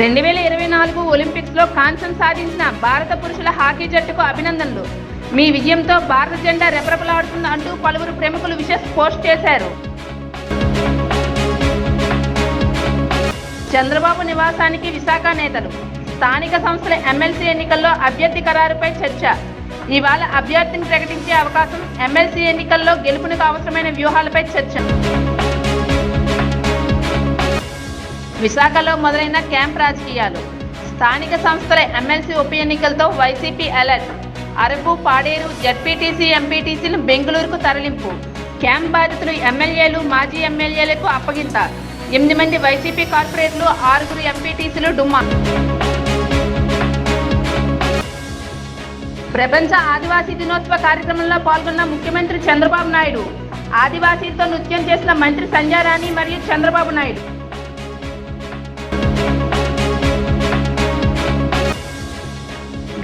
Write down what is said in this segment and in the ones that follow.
రెండు వేల ఇరవై నాలుగు ఒలింపిక్స్లో కాంస్యం సాధించిన భారత పురుషుల హాకీ జట్టుకు అభినందనలు. మీ విజయంతో భారత జెండా రెపరెపలాడుతుంది అంటూ పలువురు ప్రముఖులు విషస్ పోస్ట్ చేశారు. చంద్రబాబు నివాసానికి విశాఖ నేతలు స్థానిక సంస్థల ఎమ్మెల్సీ ఎన్నికల్లో అభ్యర్థి ఖరారుపై చర్చ. ఇవాళ అభ్యర్థిని ప్రకటించే అవకాశం ఎమ్మెల్సీ ఎన్నికల్లో గెలుపునకు అవసరమైన వ్యూహాలపై చర్చ. విశాఖలో మొదలైన క్యాంప్ రాజకీయాలు. స్థానిక సంస్థల ఎమ్మెల్సీ ఉప ఎన్నికలతో YCP alert. Araku Paderu ZPTC ఎంపీటీసీలు బెంగళూరుకు తరలింపు. క్యాంప్ బాధితులు ఎమ్మెల్యేలు మాజీ ఎమ్మెల్యేలకు అప్పగింత ఎనిమిది మంది వైసీపీ కార్పొరేట్లు ఆరుగురు ఎంపీటీసీలు డుమ్మా. ప్రపంచ ఆదివాసీ దినోత్సవ కార్యక్రమంలో పాల్గొన్న ముఖ్యమంత్రి చంద్రబాబు నాయుడు. ఆదివాసీలతో నృత్యం చేసిన మంత్రి సంజారాణి మరియు చంద్రబాబు నాయుడు.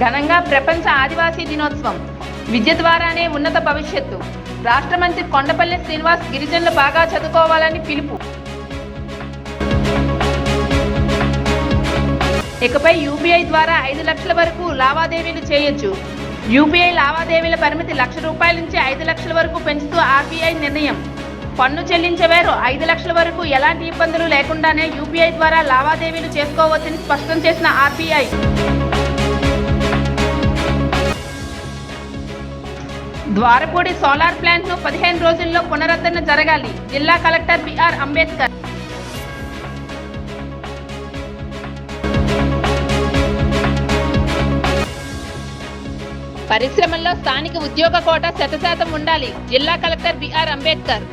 ఘనంగా ప్రపంచ ఆదివాసీ దినోత్సవం. విద్య ద్వారానే ఉన్నత భవిష్యత్తు. రాష్ట్ర మంత్రి కొండపల్లి శ్రీనివాస్ గిరిజనులు బాగా చదువుకోవాలని పిలుపు. ఇకపై యూపీఐ ద్వారా ఐదు లక్షల వరకు లావాదేవీలు చేయొచ్చు. యూపీఐ లావాదేవీల పరిమితి లక్ష రూపాయల నుంచి ఐదు లక్షల వరకు పెంచుతూ ఆర్బీఐ నిర్ణయం. పన్ను చెల్లించేవారు ఐదు లక్షల వరకు ఎలాంటి ఇబ్బందులు లేకుండానే యూపీఐ ద్వారా లావాదేవీలు చేసుకోవచ్చని స్పష్టం చేసిన ఆర్బీఐ. ద్వారపూడి సోలార్ ప్లాంట్ను పదిహేను రోజుల్లో పునరుద్ధరణ జరగాలి. జిల్లా కలెక్టర్ బిఆర్ అంబేద్కర్. పరిశ్రమల్లో స్థానిక ఉద్యోగ కోట శతశాతం ఉండాలి. జిల్లా కలెక్టర్ బిఆర్ అంబేద్కర్.